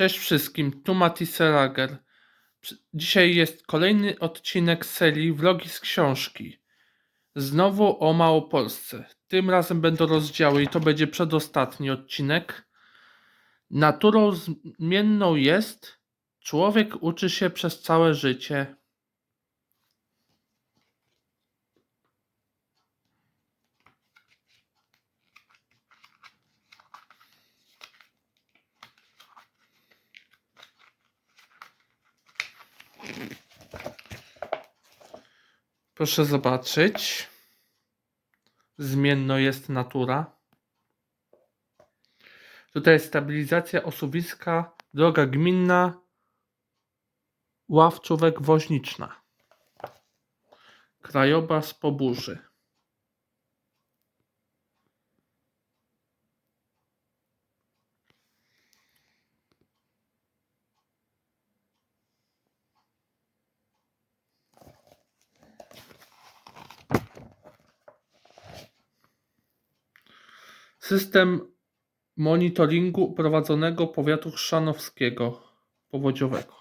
Cześć wszystkim, tu Mati Selager. Przy- Dzisiaj jest kolejny odcinek serii Vlogi z książki. Znowu o Małopolsce. Tym razem będą rozdziały i to będzie przedostatni odcinek. Naturą zmienną jest, człowiek uczy się przez całe życie. Proszę zobaczyć. Zmienno jest natura. Tutaj jest stabilizacja osuwiska, droga gminna, ławczówek woźniczna. Krajobraz po System monitoringu prowadzonego powiatu chrzanowskiego powodziowego.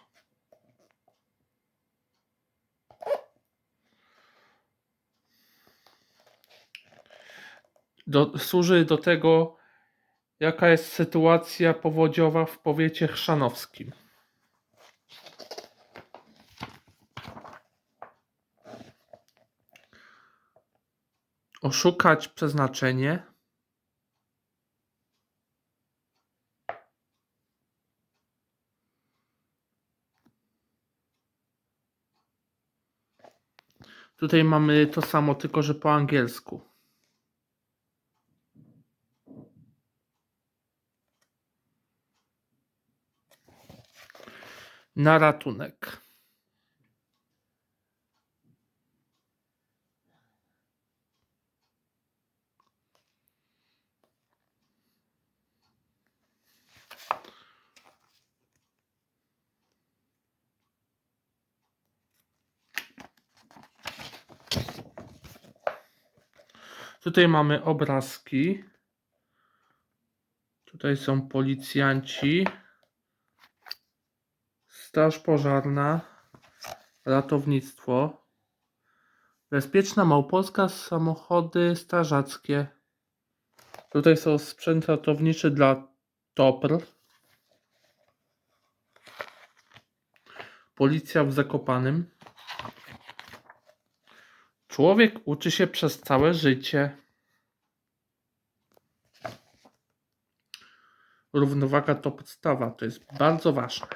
Do, służy do tego, jaka jest sytuacja powodziowa w powiecie chrzanowskim. Oszukać przeznaczenie. Tutaj mamy to samo, tylko że po angielsku. Na ratunek. Tutaj mamy obrazki. Tutaj są policjanci. Straż pożarna. Ratownictwo. Bezpieczna Małopolska, samochody strażackie. Tutaj są sprzęt ratowniczy dla TOPR. Policja w Zakopanym. Człowiek uczy się przez całe życie. Równowaga to podstawa, to jest bardzo ważne.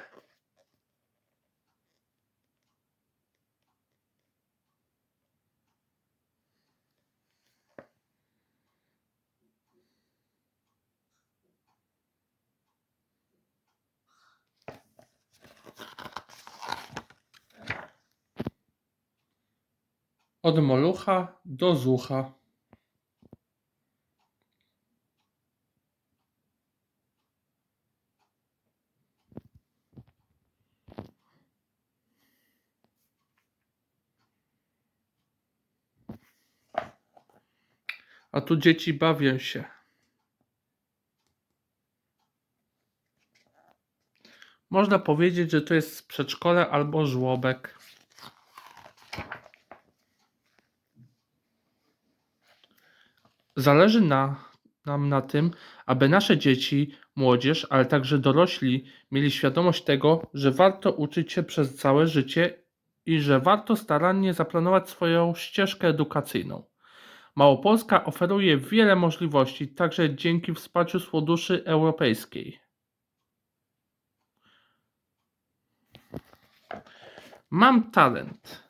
Od molucha do zucha. A tu dzieci bawią się. Można powiedzieć, że to jest przedszkole albo żłobek. Zależy na, nam na tym, aby nasze dzieci, młodzież, ale także dorośli mieli świadomość tego, że warto uczyć się przez całe życie i że warto starannie zaplanować swoją ścieżkę edukacyjną. Małopolska oferuje wiele możliwości, także dzięki wsparciu z funduszy europejskiej. Mam talent.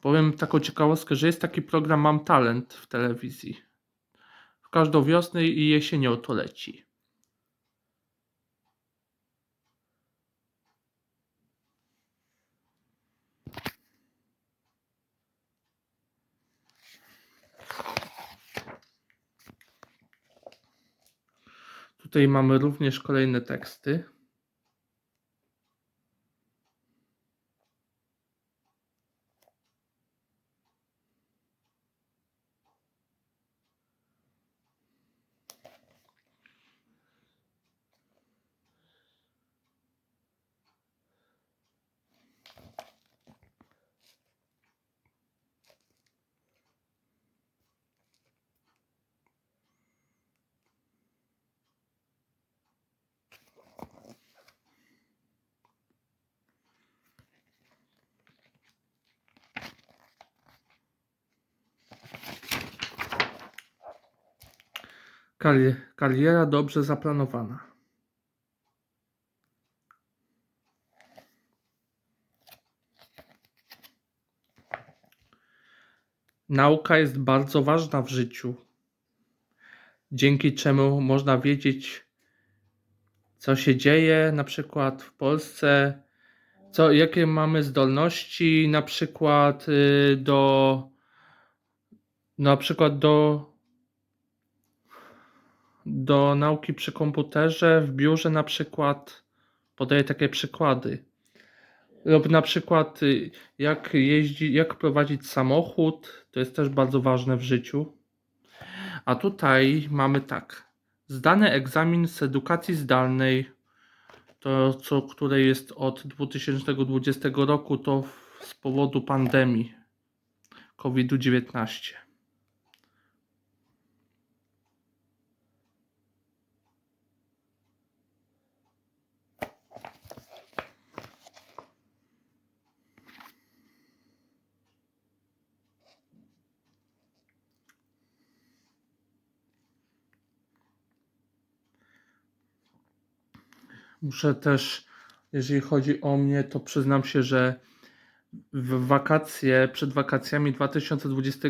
Powiem taką ciekawostkę, że jest taki program Mam Talent w telewizji. Każdą wiosnę i jesienią to leci. Tutaj mamy również kolejne teksty. Kariera dobrze zaplanowana. Nauka jest bardzo ważna w życiu, dzięki czemu można wiedzieć, co się dzieje na przykład w Polsce, co, jakie mamy zdolności na przykład y, do na przykład do do nauki przy komputerze w biurze na przykład podaję takie przykłady. Lub na przykład y, jak jeździ, jak prowadzić samochód, to jest też bardzo ważne w życiu. A tutaj mamy tak. Zdany egzamin z edukacji zdalnej, to co, które jest od 2020 roku, to z powodu pandemii COVID-19. Muszę też, jeżeli chodzi o mnie, to przyznam się, że w wakacje, przed wakacjami 2020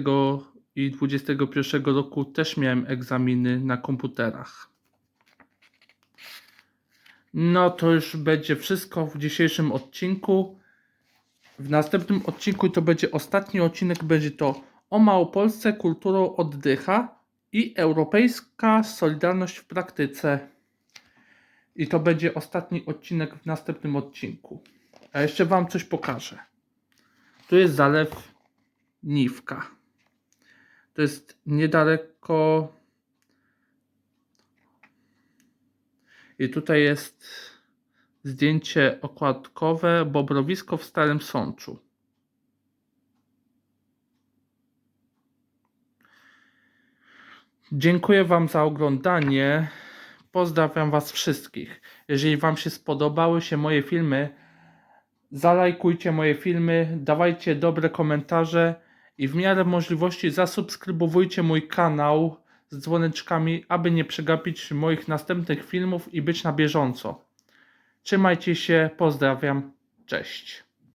i 2021 roku też miałem egzaminy na komputerach. No to już będzie wszystko w dzisiejszym odcinku. W następnym odcinku to będzie ostatni odcinek, będzie to o Małopolsce kulturą oddycha i europejska solidarność w praktyce. I to będzie ostatni odcinek w następnym odcinku. A jeszcze Wam coś pokażę. Tu jest zalew Niwka. To jest niedaleko. I tutaj jest zdjęcie okładkowe Bobrowisko w Starym Sączu. Dziękuję Wam za oglądanie. Pozdrawiam Was wszystkich. Jeżeli Wam się spodobały się moje filmy, zalajkujcie moje filmy, dawajcie dobre komentarze i w miarę możliwości zasubskrybujcie mój kanał z dzwoneczkami, aby nie przegapić moich następnych filmów i być na bieżąco. Trzymajcie się, pozdrawiam, cześć.